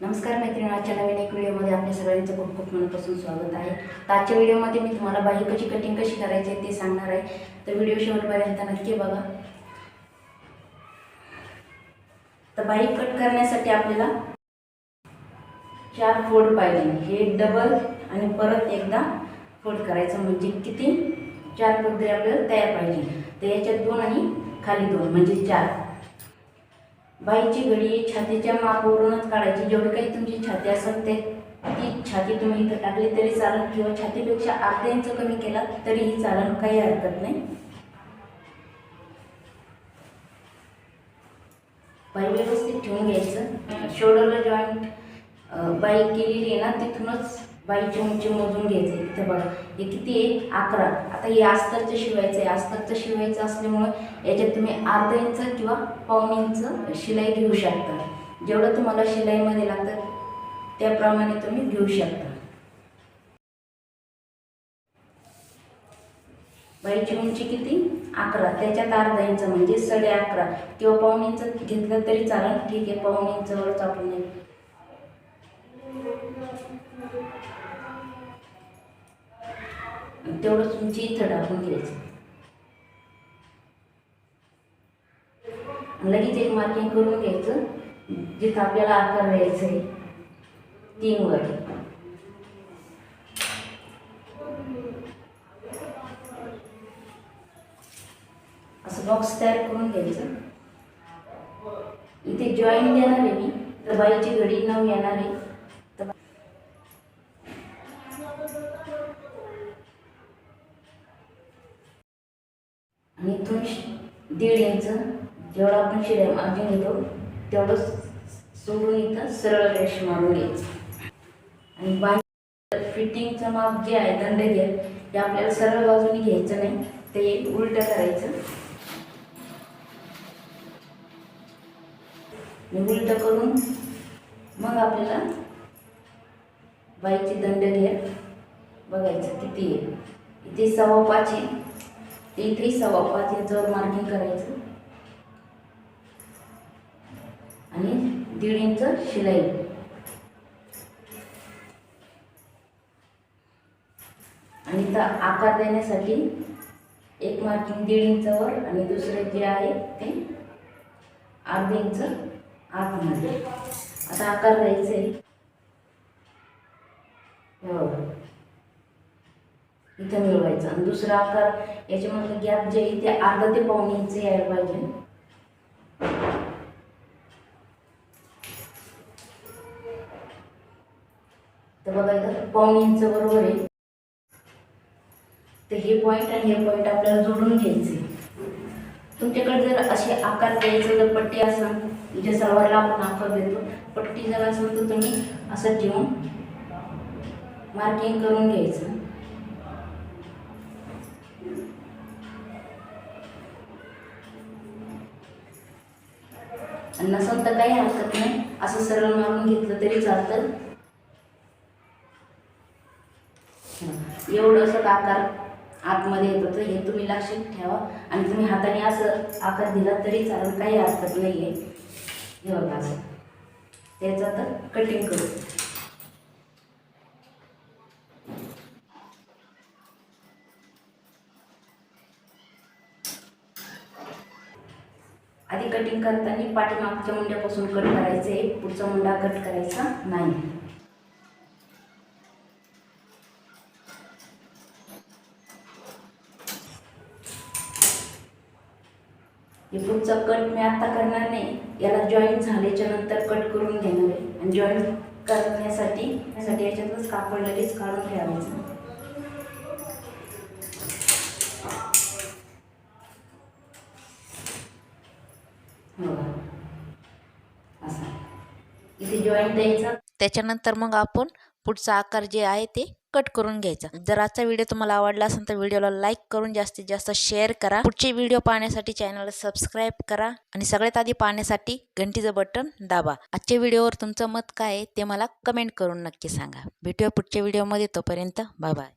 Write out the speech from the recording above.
नमस्कार मैत्रिणी आजच्या नवीन एक व्हिडिओमध्ये आपल्या सगळ्यांचं खूप खूप मनापासून स्वागत आहे. तर आजच्या व्हिडिओमध्ये मी तुम्हाला बाई कशी कटिंग कशी करायची आहे ते सांगणार आहे. तर व्हिडिओ शेवटपर्यंत नक्की बघा. तर बाई कट करण्यासाठी आपल्याला चार फोल्ड पाहिजे. हे डबल आणि परत एकदा फोल्ड करायचं. म्हणजे किती? चार पदरी आपल्याला तयार पाहिजे. तर याच्यात दोन आणि खाली दोन. म्हणजे चार. बाईची घडी छातीच्या मापावरूनच काढायची. जेवढी काही तुमची छाती असेल ते ती छाती तुम्ही इथं टाकली तरी चालेल किंवा छातीपेक्षा अर्धा इंच कमी केला तरीही चालेल काही हरकत नाही. बाई व्यवस्थित ठेवून घ्यायचं. शोल्डरला जॉईंट बाई केलेली आहे ना तिथूनच बाईची उंची मोजून घ्यायचं. इथे बघा हे किती आहे? अकरा. आता हे अस्तरचं शिवायचं आहे. अस्तरचं शिवायचं असल्यामुळं याच्यात तुम्ही अर्धा इंच किंवा पाऊन इंच शिलाई घेऊ शकता. जेवढं तुम्हाला शिलाईमध्ये लागतं त्याप्रमाणे तुम्ही घेऊ शकता. बाईची उंची किती? अकरा. त्याच्यात अर्धा इंच म्हणजे साडे अकरा. किंवा पाऊन इंच घेतलं तरी चालेल. ठीक आहे पाऊन इंचवरच आपण तेवढंच उंची इथं टाकून घ्यायचं. आणि लगेच एक मार्किंग करून घ्यायचं. जिथं आपल्याला आकार द्यायचं आहे. तीन वर. असं बॉक्स तयार करून घ्यायचं. इथे जॉईन देणार आहे मी. तर बाईची घडी नऊ येणार आहे. आणि इथून दीड इंच जेवढं आपण शिड्या मार्जिन घेतो तेवढं सोडून इथं सरळ रेश मारून घ्यायचं. आणि बाहेर फिटिंगचं माप जे आहे दंड घ्या ते आपल्याला सरळ बाजूने घ्यायचं नाही ते उलटं करायचं. उलट उलटं करून मग आपल्याला बाईची दंड घ्या. बघायचं किती आहे. इथे सव्वा पाच आहे. ते इथे सव्वा पाच याच्यावर मार्किंग करायचं. आणि दीड इंच शिलाई. आणि तर आकार देण्यासाठी एक मार्किंग दीड इंचावर आणि दुसरे जे आहे ते अर्धे इंच आतमध्ये. आता आकार द्यायचे आहे हो इथं मिळवायचं. आणि दुसरा आकार याच्यामधलं गॅप जे आहे ते अर्धा ते पाऊण इंच यायला पाहिजे. तर बघा इथं पाऊण इंच बरोबर आहे. तर हे पॉईंट आणि हे पॉईंट आपल्याला जोडून घ्यायचे. तुमच्याकडे जर असे आकार द्यायचे जर पट्टी असेल जे सर्वांना आपण आकार देतो. पट्टी जर असेल तर तुम्ही असं ठेवून मार्किंग करून घ्यायचं. आणि नसेल तर काही हरकत नाही. असं सरळ मारून घेतलं तरी चालतं. एवढं असं आकार आतमध्ये येत होतं हे तुम्ही लक्षात ठेवा. आणि तुम्ही हाताने असं आकार दिला तरी चालेल काही हरकत नाही आहे हे बघा असं. त्याचं आता कटिंग करू. आधी कटिंग करताना पाठीमागच्या मुंड्यापासून कट करायचं आहे. पुढचा मुंडा कट करायचा नाही. हे पुढचा कट मी आता करणार नाही. याला जॉईन झाल्याच्यानंतर कट करून घेणार आहे. आणि जॉईन करण्यासाठी त्यासाठी याच्यातच कापड लगेच काढून ठेवायचं. हो. असा. इथे द्यायचा. त्याच्यानंतर मग आपण पुढचा आकार जे आहे ते कट करून घ्यायचा. जर आजचा व्हिडिओ तुम्हाला आवडला असेल तर व्हिडिओला लाईक करून जास्तीत जास्त शेअर करा. पुढचे व्हिडिओ पाहण्यासाठी चॅनलला सबस्क्राईब करा आणि सगळ्यात आधी पाहण्यासाठी घंटीचं बटन दाबा. आजच्या व्हिडिओवर तुमचं मत काय आहे ते मला कमेंट करून नक्की सांगा. भेटूया पुढच्या व्हिडिओमध्ये तोपर्यंत बाय बाय.